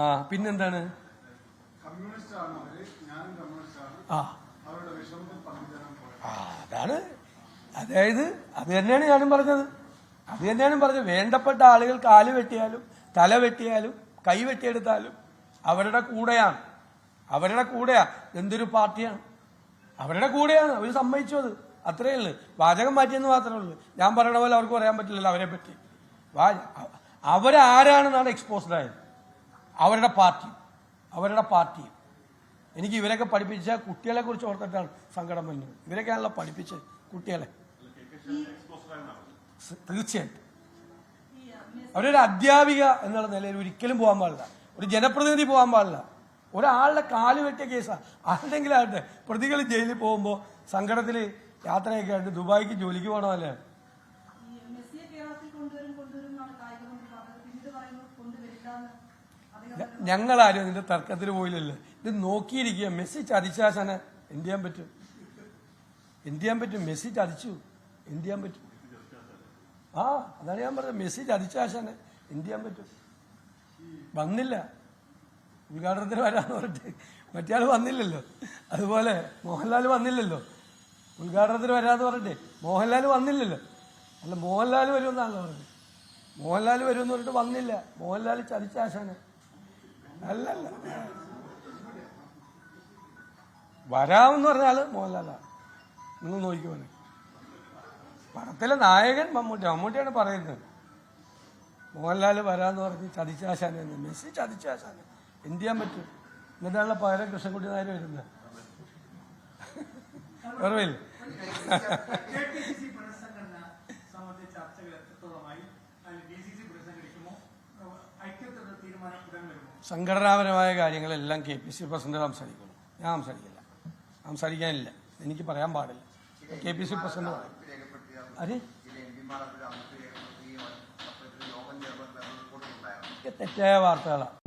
ആ പിന്നെന്താണ്? അതാണ്. അതായത് അത് തന്നെയാണ് ഞാനും പറഞ്ഞത്. അത് തന്നെയാണ് പറഞ്ഞത്. വേണ്ടപ്പെട്ട ആളുകൾ കാൽ വെട്ടിയാലും തല വെട്ടിയാലും കൈ വെട്ടിയെടുത്താലും അവരുടെ കൂടെയാണ്. അവരുടെ കൂടെയാ. എന്തൊരു പാർട്ടിയാണ്. അവരുടെ കൂടെയാണ്. അവർ സമ്മതിച്ചു അത്. അത്രയേ ഉള്ളൂ. വാചകം മാറ്റിയെന്ന് മാത്രമേ ഉള്ളൂ. ഞാൻ പറയണ പോലെ അവർക്ക് പറയാൻ പറ്റില്ലല്ലോ അവരെ പറ്റി അവരാരാണെന്നാണ് എക്സ്പോസ്ഡ് ആയത് അവരുടെ പാർട്ടി. അവരുടെ പാർട്ടി. എനിക്ക് ഇവരൊക്കെ പഠിപ്പിച്ച കുട്ടികളെ കുറിച്ച് ഓർത്തിട്ടാണ് സങ്കടം വരുന്നത്. ഇവരൊക്കെയാണല്ലോ പഠിപ്പിച്ചത് കുട്ടികളെ. തീർച്ചയായിട്ടും. അവരൊരു അധ്യാപിക എന്നുള്ള നിലയിൽ ഒരിക്കലും പോകാൻ പാടില്ല. ഒരു ജനപ്രതിനിധി പോകാൻ പാടില്ല. ഒരാളുടെ കാൽ വെട്ടിയ കേസാണ് ആരുടെങ്കിലും ആകട്ടെ പ്രതികൾ ജയിലിൽ പോകുമ്പോൾ സങ്കടത്തിൽ യാത്രയൊക്കെ ആയിട്ട് ദുബായിക്ക് ജോലിക്ക് പോകണമല്ലേ ഞങ്ങളാരും ഇതിന്റെ തർക്കത്തിൽ പോയില്ലല്ലോ. ഇത് നോക്കിയിരിക്കുക. മെസ്സി ചതിച്ചാശനെ എന്ത് ചെയ്യാൻ പറ്റും? എന്ത് ചെയ്യാൻ പറ്റും? മെസ്സി ചതിച്ചു. എന്ത് ചെയ്യാൻ പറ്റും? ആ അതാണ് ഞാൻ പറഞ്ഞത്. മെസ്സി ചതിച്ചാശനെ എന്ത് ചെയ്യാൻ പറ്റും? വന്നില്ല. ഉദ്ഘാടനത്തിന് വരാന്ന് പറഞ്ഞിട്ട് മറ്റേ ആൾ വന്നില്ലല്ലോ. അതുപോലെ മോഹൻലാൽ വന്നില്ലല്ലോ. ഉദ്ഘാടനത്തിന് വരാന്ന് പറഞ്ഞിട്ട് മോഹൻലാൽ വന്നില്ലല്ലോ. അല്ല മോഹൻലാൽ വരുമെന്നാണല്ലോ പറഞ്ഞത്. മോഹൻലാൽ വരും പറഞ്ഞിട്ട് വന്നില്ല. മോഹൻലാൽ ചതിച്ചാശാന് അല്ലല്ല. വരാമെന്ന് പറഞ്ഞാൽ മോഹൻലാലാണ് നിങ്ങൾ നോക്കിക്കോനെ പടത്തിലെ നായകൻ മമ്മൂട്ടി. മമ്മൂട്ടിയാണ് പറയുന്നത്. മോഹൻലാൽ വരാന്ന് പറഞ്ഞ് ചതിച്ചാശാനെ. മെസ്സി ചതിച്ചാശാനെ എന്ത് ചെയ്യാൻ പറ്റും? എന്നിട്ടാണല്ലോ പകരം കൃഷ്ണൻകുട്ടി നായർ വരുന്നത്. ഓർമ്മയില്ല? സംഘടനാപരമായ കാര്യങ്ങളെല്ലാം കെ പി സി പ്രസിഡന്റ് സംസാരിക്കണം ഞാൻ സംസാരിക്കില്ല. സംസാരിക്കാനില്ല. എനിക്ക് പറയാൻ പാടില്ല. കെ പി സി പ്രസിഡന്റ് അതെ തെറ്റായ വാർത്തകളാണ്.